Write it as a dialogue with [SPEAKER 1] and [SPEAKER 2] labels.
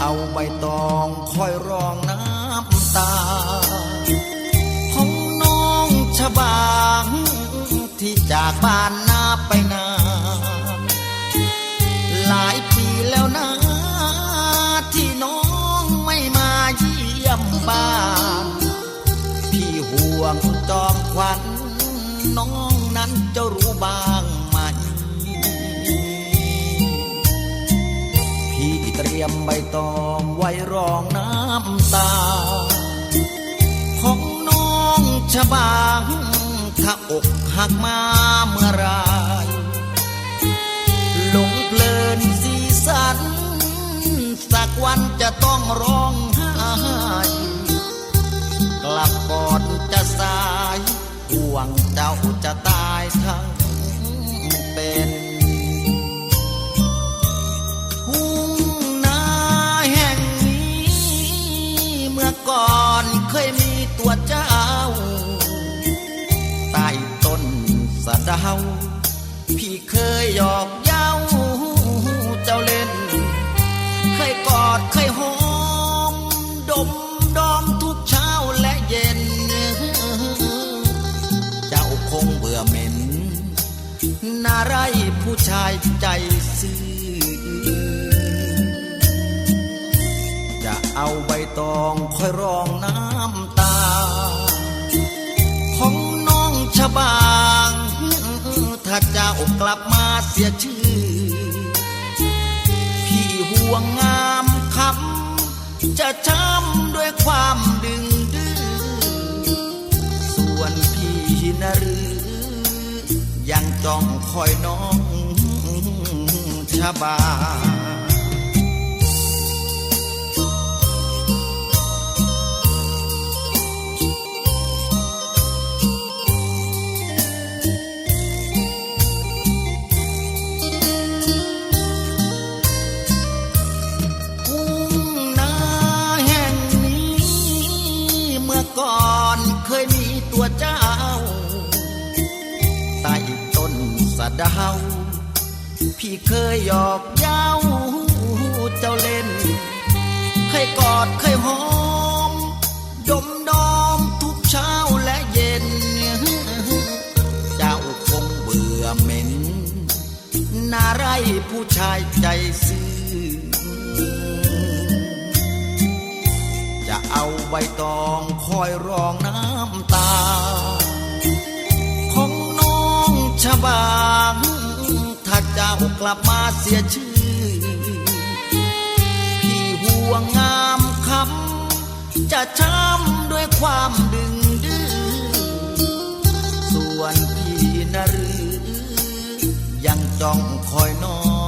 [SPEAKER 1] เอาใบตองคอยรองน้ำตา ของน้องชบางที่จากบ้านนาไปนา หลายปีแล้วนะที่น้องไม่มาเยี่ยมบ้าน พี่ห่วงจอมขวัญน้องนั้นจะรู้บ้า บตองไว้รองน้ำตา ของน้องชบางถ้าอกหักมาเมื่อไรหลงเพลินสีสัน สักวันจะต้องร้องไห้กลับก่อนจะสายห่วงเจ้าจะตายทั้งเป็น สะเดาพี่เคยหยอกเย้าเจ้าเล่น เคยกอดเคยหอม ดมดอมทุกเช้าและเย็น เจ้าคงเบื่อเหม็นนาไรผู้ชายใจซื่อจะเอาใบตองคอยรองน้ำ ถ้าเจ้ากลับมาเสียชื่อ พี่ห่วงงามคำจะช้ำด้วยความดึงดื้อส่วนพี่นะหรือ ยังจ้องคอยน้องชะบา สะเดาพี่เคยหยอกเย้าเจ้าเล่น เคยกอดเคยหอม ดมดอมทุกเช้าและเย็น เจ้าคงเบื่อเหม็นนาไรผู้ชายใจซื่อ จะเอาใบตองคอยรองน้ำตา ของน้องชบางถ้า เจ้ากลับมาเสียชื่อ พี่ห่วงงามคำจะช้ำด้วยความดึงดื้อส่วนพี่นรือยังจ้องคอยน้อง